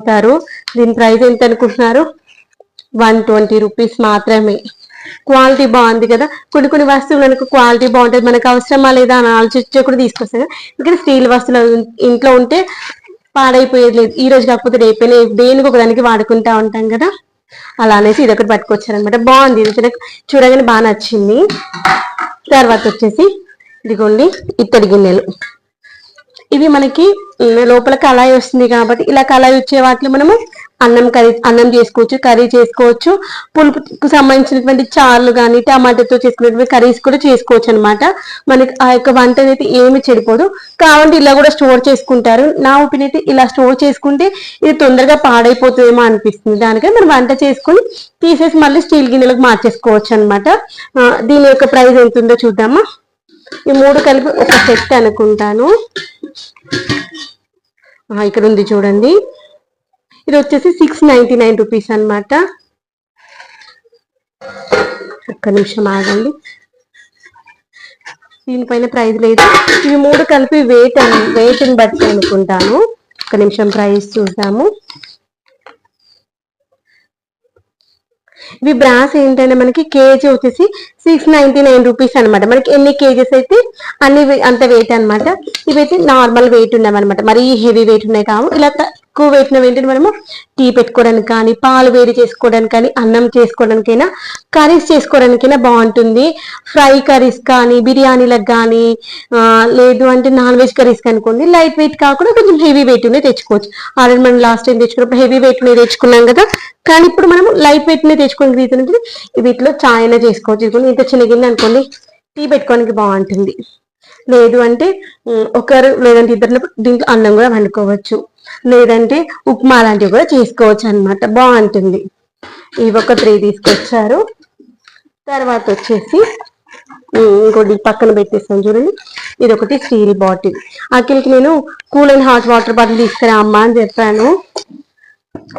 అవుతారు దీని ప్రైస్ ఎంత అనుకుంటున్నారు? వన్ ట్వంటీ రూపీస్ మాత్రమే. క్వాలిటీ బాగుంది కదా. కొన్ని కొన్ని వస్తువులు మనకు క్వాలిటీ బాగుంటుంది. మనకు అవసరమా లేదా అని ఆలోచించే కూడా తీసుకొస్తాం కదా ఇక్కడ స్టీల్ వస్తువులు ఇంట్లో ఉంటే పాడైపోయేది లేదు. ఈ రోజు కాకపోతే రేపైనా దేనికి ఒక దానికి వాడుకుంటా ఉంటాం కదా. అలా అనేసి ఇది ఒకటి పట్టుకొచ్చారనమాట బాగుంది. ఇది నాకు చూడగానే బాగా నచ్చింది. తర్వాత వచ్చేసి ఇదిగోండి. ఇత్తడి గిన్నెలు. ఇవి మనకి లోపల కళాయి వస్తుంది కాబట్టి ఇలా కళాయి వచ్చే వాటిలో మనము అన్నం కర్రీ అన్నం చేసుకోవచ్చు కర్రీ చేసుకోవచ్చు. పులుపుకు సంబంధించినటువంటి చారులు కానీ టమాటాతో చేసుకునేటువంటి కర్రీస్ కూడా చేసుకోవచ్చు అనమాట మనకి ఆ యొక్క వంట అనేది ఏమి చెడిపోదు. కావాలంటే ఇలా కూడా స్టోర్ చేసుకుంటారు. నా ఒపీనియన్ అయితే ఇలా స్టోర్ చేసుకుంటే ఇది తొందరగా పాడైపోతుందేమో అనిపిస్తుంది. దానికని మనం వంట చేసుకొని తీసేసి మళ్ళీ స్టీల్ గిన్నెలకు మార్చేసుకోవచ్చు అనమాట దీని యొక్క ప్రైస్ ఎంత ఉందో చూద్దామా? ఈ మూడు కలిపి ఒక సెట్ అనుకుంటాను. ఇక్కడ ఉంది చూడండి. ఇది వచ్చేసి సిక్స్ నైన్టీ నైన్ రూపీస్ అనమాట ఒక్క నిమిషం ఆగండి. దీనిపైన ప్రైస్ లేదు. ఇవి మూడు కలిపి వెయిట్ వెయిట్ని బట్టి అనుకుంటాను. ఒక నిమిషం ప్రైస్ చూద్దాము. ఇవి బ్రాస్ ఏంటంటే మనకి కేజీ వచ్చేసి సిక్స్ నైన్టీ నైన్ రూపీస్ అనమాట మనకి ఎన్ని కేజెస్ అయితే అన్ని అంత వెయిట్ అనమాట ఇవైతే నార్మల్ వెయిట్ ఉన్నాయన్నమాట మరీ హెవీ వెయిట్ ఉన్నాయి కావు. ఇలా ఎక్కువ పెట్టినవి ఉన్నవి ఏంటంటే మనము టీ పెట్టుకోవడానికి కానీ పాలు వేడి చేసుకోవడానికి కానీ అన్నం చేసుకోవడానికైనా కర్రీస్ చేసుకోవడానికైనా బాగుంటుంది. ఫ్రై కర్రీస్ కానీ బిర్యానీలకు కానీ లేదు అంటే నాన్ వెజ్ కర్రీస్ కనుకోండి లైట్ వెయిట్ కాకుండా కొంచెం హెవీ వెయిట్ ఉండే తెచ్చుకోవచ్చు. ఆల్రెడీ మనం లాస్ట్ టైం తెచ్చుకున్నప్పుడు హెవీ వెయిట్ ఉన్నాయి తెచ్చుకున్నాం కదా కానీ ఇప్పుడు మనం లైట్ వెయిట్ నే తెచ్చుకునే రీతి ఉంటుంది వీటిలో చాయ్ అయినా చేసుకోవచ్చు. ఇంత చిన్న గిన్నె అనుకోండి టీ పెట్టుకోవడానికి బాగుంటుంది. లేదు అంటే ఒకరు లేదంటే ఇద్దరు దీంట్లో అన్నం కూడా వండుకోవచ్చు. లేదంటే ఉప్మా లాంటివి కూడా చేసుకోవచ్చు అన్నమాట. బాగుంటుంది. ఇవి ఒక త్రీ తీసుకొచ్చారు. తర్వాత వచ్చేసి ఇంకోటి పక్కన పెట్టేస్తాను చూడండి. ఇది ఒకటి స్టీల్ బాటిల్. అఖిల్కి నేను cool and hot water bottle తీసుకురా అమ్మా అని చెప్పాను.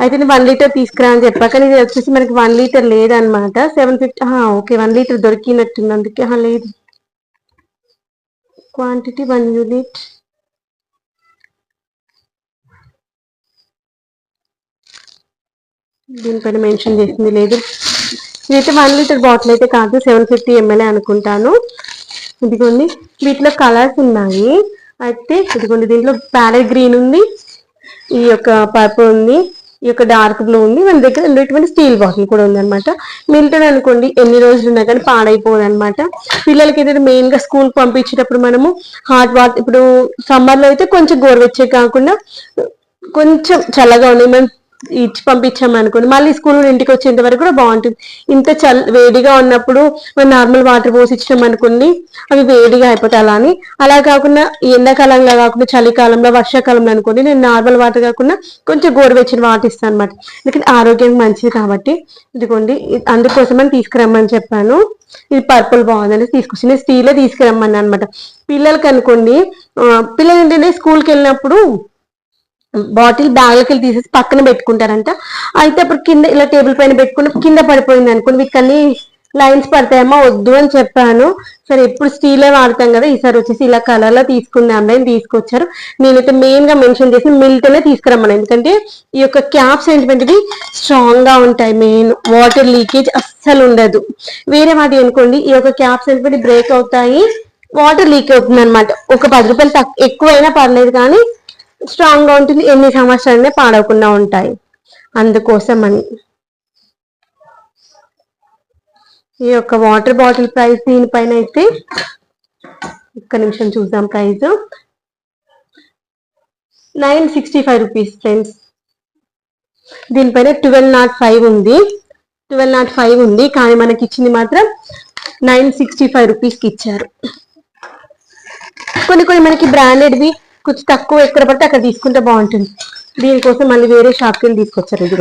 అయితే నేను వన్ లీటర్ తీసుకురా అని చెప్పా. కానీ ఇది వచ్చేసి మనకి వన్ లీటర్ లేదనమాట seven fifty okay one litre దొరికినట్టుంది. అందుకే లేదు. Quantity one unit. దీనిపైన మెన్షన్ చేసింది లేదు. ఇదైతే వన్ లీటర్ బాటిల్ అయితే కాదు సెవెన్ ఫిఫ్టీ ఎంఎల్ఏ అనుకుంటాను. ఇదిగోండి వీటిలో కలర్స్ ఉన్నాయి. అయితే ఇదిగోండి దీంట్లో ప్యారెట్ గ్రీన్ ఉంది. ఈ యొక్క పర్పుల్ ఉంది. ఈ యొక్క డార్క్ బ్లూ ఉంది. మన దగ్గర ఉండేటువంటి స్టీల్ బాటిల్ కూడా ఉంది అనమాట మిల్టన్ అనుకోండి ఎన్ని రోజులు ఉన్నా కానీ పాడైపోదు అనమాట పిల్లలకి అయితే మెయిన్గా స్కూల్ పంపించేటప్పుడు మనము హాట్ వాటర్ ఇప్పుడు సమ్మర్లో అయితే కొంచెం గోరువెచ్చే కాకుండా కొంచెం చల్లగా ఉన్నాయి మనం ఇచ్చి పంపించామనుకోండి మళ్ళీ స్కూల్ నుండి ఇంటికి వచ్చేంత వరకు కూడా బాగుంటుంది. ఇంత చల్ వేడిగా ఉన్నప్పుడు మనం నార్మల్ వాటర్ పోసి ఇచ్చినాం అనుకోండి అవి వేడిగా అయిపోతాయి అలా అని. అలా కాకుండా ఈ ఎండాకాలంలో కాకుండా చలికాలంలో వర్షాకాలంలో అనుకోండి నేను నార్మల్ వాటర్ కాకుండా కొంచెం గోరువెచ్చిన వాటర్ ఇస్తాను అనమాట ఎందుకంటే ఆరోగ్యానికి మంచిది కాబట్టి. ఇదిగోండి అందుకోసమని తీసుకురమ్మని చెప్పాను. ఇది పర్పుల్ బాగుందని తీసుకొచ్చి నేను స్టీలే తీసుకురమ్మని అనమాట పిల్లలకి అనుకోండి పిల్లలు ఏంటంటే స్కూల్కి వెళ్ళినప్పుడు బాటిల్ బ్యాగ్లకి వెళ్ళి తీసేసి పక్కన పెట్టుకుంటారంట. అయితే అప్పుడు కింద ఇలా టేబుల్ పైన పెట్టుకుని కింద పడిపోయింది అనుకుని వీటికన్నీ లైన్స్ పడతాయమ్మా వద్దు అని చెప్పాను. సరే ఎప్పుడు స్టీలే వాడతాం కదా ఈసారి వచ్చేసి ఇలా కలర్లో తీసుకుందాం అని తీసుకొచ్చారు. నేనైతే మెయిన్గా మెన్షన్ చేసి మిల్టనే తీసుకురమ్మను ఎందుకంటే ఈ యొక్క క్యాప్స్ ఏంటంటే స్ట్రాంగ్గా ఉంటాయి మెయిన్. వాటర్ లీకేజ్ అస్సలు ఉండదు. వేరే వాటి అనుకోండి ఈ యొక్క క్యాప్స్ ఏంటంటే బ్రేక్ అవుతాయి వాటర్ లీక్ అవుతుంది అనమాట ఒక పది రూపాయలు తక్కువ ఎక్కువైనా పర్లేదు కానీ స్ట్రాంగ్గా ఉంటుంది ఎన్ని సంవత్సరాలనే పాడవకుండా ఉంటాయి. అందుకోసం అని. ఈ యొక్క వాటర్ బాటిల్ ప్రైస్ దీనిపైన అయితే ఒక్క నిమిషం చూద్దాం price nine sixty five rupees friends. దీనిపైన ట్వెల్వ్ నాట్ ఫైవ్ ఉంది. ట్వెల్వ్ నాట్ ఫైవ్ ఉంది కానీ మనకి ఇచ్చింది మాత్రం నైన్ సిక్స్టీ ఫైవ్ రూపీస్కి ఇచ్చారు. కొన్ని కొన్ని మనకి బ్రాండెడ్వి కొంచెం తక్కువ ఎక్కడ పడితే అక్కడ తీసుకుంటే బాగుంటుంది. దీనికోసం మళ్ళీ వేరే షాప్కి వెళ్ళి తీసుకొచ్చారు ఇది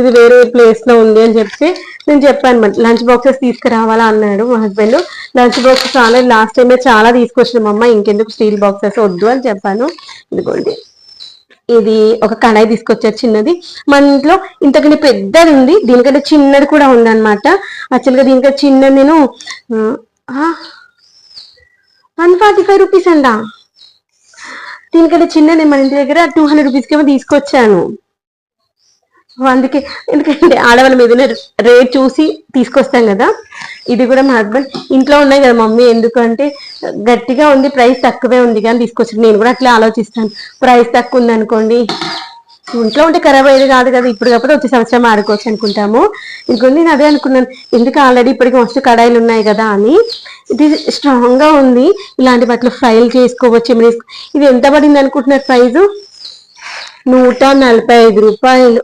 ఇది వేరే ప్లేస్లో ఉంది అని చెప్తే నేను చెప్పాను మరి. లంచ్ బాక్సెస్ తీసుకురావాలా అన్నాడు మా హస్బెండ్ లంచ్ బాక్సెస్ చాలా లాస్ట్ టైమే చాలా తీసుకొచ్చిన అమ్మ ఇంకెందుకు స్టీల్ బాక్సెస్ వద్దు అని చెప్పాను. ఇదిగోండి. ఇది ఒక కడాయి తీసుకొచ్చారు చిన్నది. మన ఇంట్లో ఇంతకంటే పెద్దది ఉంది దీనికంటే చిన్నది కూడా ఉందన్నమాట. యాక్చువల్గా దీనికంటే చిన్నది నేను వన్ ఫార్టీ ఫైవ్ రూపీస్ అంట. దీనికంటే చిన్న నేను మన ఇంటి దగ్గర టూ హండ్రెడ్ రూపీస్కి ఏమో తీసుకొచ్చాను. అందుకే ఎందుకంటే ఆడవాళ్ళ మీద రేట్ చూసి తీసుకొస్తాం కదా. ఇది కూడా మా హస్బెండ్ ఇంట్లో ఉన్నాయి కదా మమ్మీ ఎందుకంటే గట్టిగా ఉంది ప్రైస్ తక్కువే ఉంది కానీ తీసుకొచ్చి నేను కూడా అట్లా ఆలోచిస్తాను. ప్రైస్ తక్కువ ఉంది అనుకోండి ఇంట్లో ఉంటే ఖరాబ్ అయ్యేది కాదు కదా ఇప్పుడు కాకపోతే వచ్చే సంవత్సరం ఆడుకోవచ్చు అనుకుంటాము. ఇంకొన్ని నేను అదే అనుకున్నాను. ఎందుకు ఆల్రెడీ ఇప్పటికి మస్తు కడాయిలు ఉన్నాయి కదా అని. ఇది స్ట్రాంగ్గా ఉంది. ఇలాంటి బట్టలు ఫ్రైలు చేసుకోవచ్చు ఏమైనా ఇది ఎంత పడింది అనుకుంటున్నారు ప్రైజు నూట నలభై ఐదు రూపాయలు.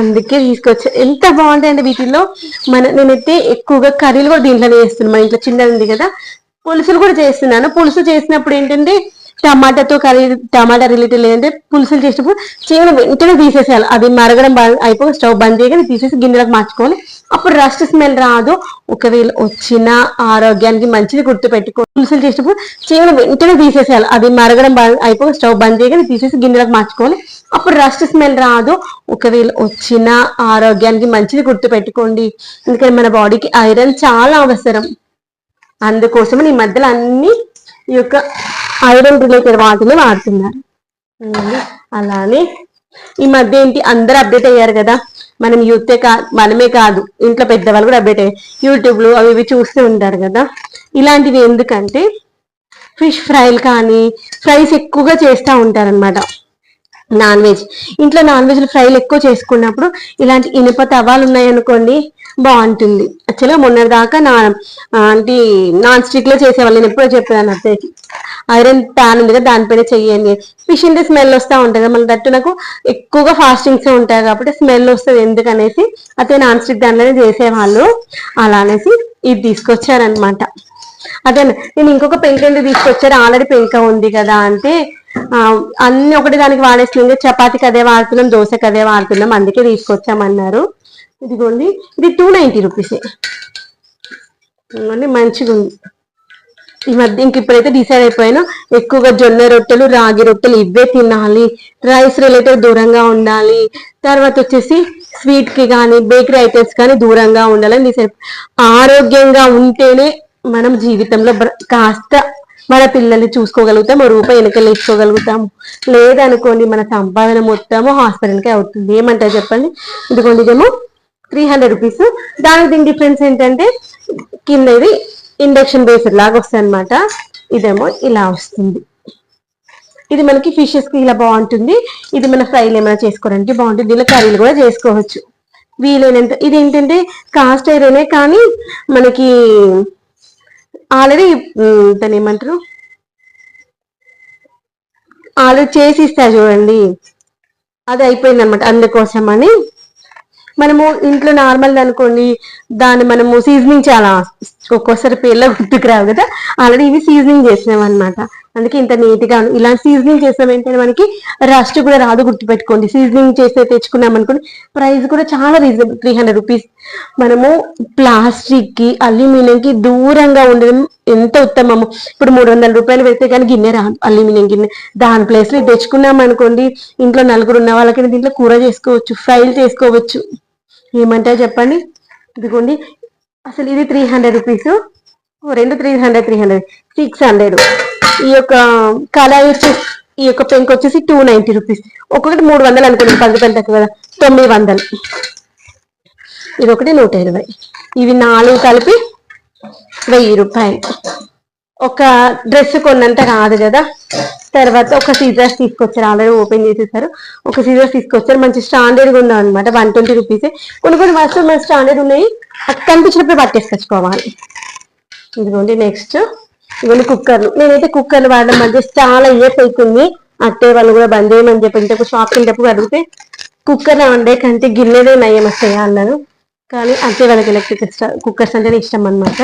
అందుకే తీసుకొచ్చా. ఎంత బాగుంటాయండి వీటిల్లో. మన నేనైతే ఎక్కువగా కర్రీలు కూడా దీంట్లోనే చేస్తున్నాను మా ఇంట్లో చిన్నది ఉంది కదా. పులుసులు కూడా చేస్తున్నాను. పులుసు చేసినప్పుడు ఏంటంటే టమాటాతో కర్రీ టమాటా రిలేటెడ్ లేదంటే పులుసులు చేసినప్పుడు చేయడం వెంటనే తీసేసేయాలి. అది మరగడం బా- అయిపోయి స్టవ్ బంద్ చేయగానే తీసేసి గిన్నెలకు మార్చుకోవాలి. అప్పుడు రస్ట్ స్మెల్ రాదు. ఒకవేళ వచ్చిన ఆరోగ్యానికి మంచిది గుర్తు పెట్టుకో పులుసులు చేసినప్పుడు చేయడం వెంటనే తీసేసేయాలి. అది మరగడం బా- అయిపోయి స్టవ్ బంద్ చేయగానే తీసేసి గిన్నెలకు మార్చుకోవాలి. అప్పుడు రస్ట్ స్మెల్ రాదు. ఒకవేళ వచ్చిన ఆరోగ్యానికి మంచిది గుర్తు పెట్టుకోండి ఎందుకంటే మన బాడీకి ఐరన్ చాలా అవసరం. అందుకోసం ఈ మధ్యలో అన్ని ఈ యొక్క ఐరన్ రిలేటెడ్ వాటిని వాడుతున్నారు. అలానే ఈ మధ్య ఏంటి? అందరూ అప్డేట్ అయ్యారు కదా. మనం యూతే కా మనమే కాదు. ఇంట్లో పెద్దవాళ్ళు కూడా అప్డేట్ అయ్యారు. యూట్యూబ్లో అవి ఇవి చూస్తూ ఉంటారు కదా. ఇలాంటివి ఎందుకంటే ఫిష్ ఫ్రైలు కానీ ఫ్రైస్ ఎక్కువగా చేస్తూ ఉంటారనమాట నాన్ వెజ్. ఇంట్లో నాన్ వెజ్లు ఫ్రైలు ఎక్కువ చేసుకున్నప్పుడు ఇలాంటి ఇనుప తవాలు ఉన్నాయనుకోండి బాగుంటుంది. యాక్చువల్గా మొన్నటి దాకా నా అంటే నాన్ స్టిక్లో చేసేవాళ్ళు. నేను ఎప్పుడో చెప్పాను అత్తయ్యకి ఐరన్ ప్యాన్ ఉంది కదా దానిపైన చెయ్యండి ఫిష్ అంటే స్మెల్ వస్తూ ఉంటుంది మళ్ళీ దట్టు నాకు ఎక్కువగా ఫాస్టింగ్స్ ఉంటాయి కాబట్టి స్మెల్ వస్తుంది ఎందుకనేసి అయితే నాన్ స్టిక్ దాంట్లోనే చేసేవాళ్ళు. అలా అనేసి ఇది తీసుకొచ్చారనమాట అదే నేను ఇంకొక పెంక ఎందుకు తీసుకొచ్చారు. ఆల్రెడీ పెంక ఉంది కదా అంటే అన్ని ఒకటి దానికి వాడేస్తుంది చపాతీకి అదే వాడుతున్నాం దోశకి అదే వాడుతున్నాం. అందుకే తీసుకొచ్చామన్నారు. ఇదిగోండి ఇది టూ నైంటీ రూపీస్ ఇదిగోండి మంచిగా ఉంది ఈ మధ్య ఇంక ఇప్పుడైతే డిసైడ్ అయిపోయాను. ఎక్కువగా జొన్న రొట్టెలు రాగి రొట్టెలు ఇవే తినాలి. రైస్ రిలేటెడ్ దూరంగా ఉండాలి. తర్వాత వచ్చేసి స్వీట్కి కానీ బేకరీ ఐటమ్స్ కానీ దూరంగా ఉండాలని డిసైడ్ ఆరోగ్యంగా ఉంటేనే మనం జీవితంలో కాస్త మన పిల్లల్ని చూసుకోగలుగుతాం ఓ రూపాయి వెనకలు ఇచ్చుకోగలుగుతాము. లేదనుకోండి మన సంపాదన మొత్తము హాస్పిటల్కే అవుతుంది. ఏమంటారు చెప్పండి? ఇదిగోండి ఇదేమో త్రీ హండ్రెడ్ రూపీస్ దానికి దీని డిఫరెన్స్ ఏంటంటే కింద ఇది ఇండక్షన్ బేస్డ్ లాగా వస్తుంది అనమాట ఇదేమో ఇలా వస్తుంది. ఇది మనకి ఫిషెస్కి ఇలా బాగుంటుంది. ఇది మన ఫ్రైలు ఏమైనా చేసుకోవడానికి బాగుంటుంది. దీనిలో కర్రీలు కూడా చేసుకోవచ్చు. వీలైనంత ఇది ఏంటంటే కాస్ట్ ఐరనే కానీ మనకి ఆల్రెడీ దాన్ని ఏమంటారు? ఆల్రెడీ చేసి ఇస్తారు చూడండి. అది అయిపోయింది అనమాట అందుకోసం అని మనము ఇంట్లో నార్మల్ అనుకోండి దాన్ని మనము సీజనింగ్ చాలా ఒక్కోసారి పేర్లో గుర్తుకు రావు కదా. ఆల్రెడీ ఇవి సీజనింగ్ చేసినాం అనమాట అందుకే ఇంత నీట్గా ఇలాంటి సీజనింగ్ చేసామంటే ఏంటంటే మనకి రస్ట్ కూడా రాదు గుర్తుపెట్టుకోండి. సీజనింగ్ చేస్తే తెచ్చుకున్నాం అనుకోండి ప్రైస్ కూడా చాలా రీజనబుల్ త్రీ హండ్రెడ్ రూపీస్ మనము ప్లాస్టిక్కి అల్యూమినియం కి దూరంగా ఉండడం ఎంత ఉత్తమము? ఇప్పుడు మూడు వందల రూపాయలు పెడితే కానీ గిన్నె రాదు అల్యూమినియం గిన్నె. దాని ప్లేస్లో తెచ్చుకున్నాం అనుకోండి ఇంట్లో నలుగురు ఉన్న వాళ్ళకి దీంట్లో కూర చేసుకోవచ్చు ఫ్రైలు చేసుకోవచ్చు. ఏమంటారు చెప్పండి? ఇదిగోండి. అసలు ఇది త్రీ హండ్రెడ్ రూపీస్ రెండు three hundred three hundred six hundred ఈ యొక్క కళాయి వచ్చేసి ఈ యొక్క పెంక్ వచ్చేసి టూ నైన్టీ రూపీస్ ఒక్కొక్కటి మూడు వందలు అనుకోండి పది రూపాయలు తక్కువ కదా. తొమ్మిది వందలు. ఇది ఒకటి నూట ఇరవై. ఇవి నాలుగు కలిపి వెయ్యి రూపాయలు. ఒక డ్రెస్ కొన్నంత కాదు కదా. తర్వాత ఒక సీజర్స్ తీసుకొచ్చారు. ఆల్రెడీ ఓపెన్ చేసేసారు. ఒక సీజర్స్ తీసుకొచ్చారు. మంచి స్టాండర్డ్గా ఉన్నాం అనమాట వన్ ట్వంటీ రూపీస్ కొన్ని కొన్ని వస్తువులు మన స్టాండర్డ్ ఉన్నాయి. అక్కడ కనిపించినప్పుడు పట్టేసుకొచ్చుకోవాలి ఇదిగోండి నెక్స్ట్ ఇవన్నీ కుక్కర్లు. నేనైతే కుక్కర్లు వాడడం మధ్య చాలా ఇయర్స్ అవుతుంది అట్టే వాళ్ళు కూడా బంద్ చేయమని చెప్పి ఇంతకు షాప్కి వెళ్ళేటప్పుడు అడిగితే కుక్కర్ వండే కంటే గిన్నెలే నయం వస్తాయా అన్నారు. కానీ అట్టే వాళ్ళకి ఎలక్ట్రిక్ కుక్కర్స్ అంటేనే ఇష్టం అనమాట